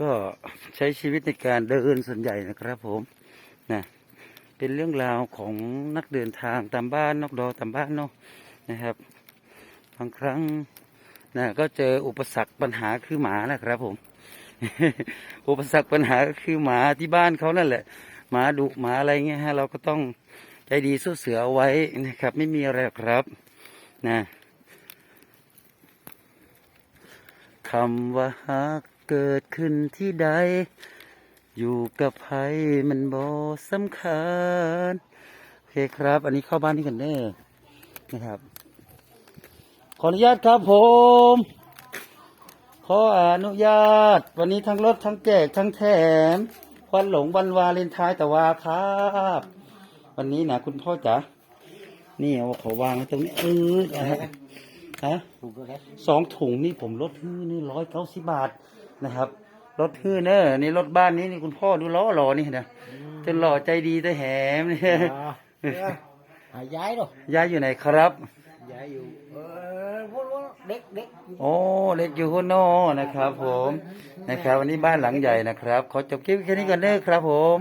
ก็ใช้ชีวิตในการเดินส่วนใหญ่นะครับผมนะเป็นเรื่องราวของนักเดินทางตามบ้านนอกดอตามบ้านเนาะนะครับบางครั้งนะก็เจออุปสรรคปัญหาคือหมานะครับผม อุปสรรคปัญหาก็คือหมาที่บ้านเขานั่นแหละ หมาดุหมาอะไรเงี้ยฮะเราก็ต้องใจดีสู้เสือเอาไว้นะครับ ไม่มีอะไรครับนะคำว่าฮัก เกิดขึ้นที่ใด อยู่กับใครมันบ่สำคัญ โอเคครับ อันนี้เข้าบ้านนี่กันเด้อนะครับ ขออนุญาตครับผม ขออนุญาต วันนี้ทั้งรถทั้งแจกทั้งแถมควันหลงวันวาเลนไทน์แต่ว่าครับ วันนี้นะคุณพ่อจ๋านี่เอาขอวางไว้ตรงนี้เออนะฮะฮะถูกแล้วครับสองถุงนี่ผมลดฮื้อนี่ร้อยเก้าสิบบาท นะครับลดฮื้อเนอะนี่รถบ้านนี้นี่คุณพ่อดูล้อหล่อนี่นะจนหล่อใจดีแต่แหมเนี่ยหาย้ายหรอยายอยู่ไหนครับย้ายอยู่เออพวกเด็กเด็กโอ้เล็กอยู่คนโน่นะครับ ผมนะครับ วันนี้บ้านหลังใหญ่นะครับ ขอจบคลิปแค่นี้กันเนอะครับผม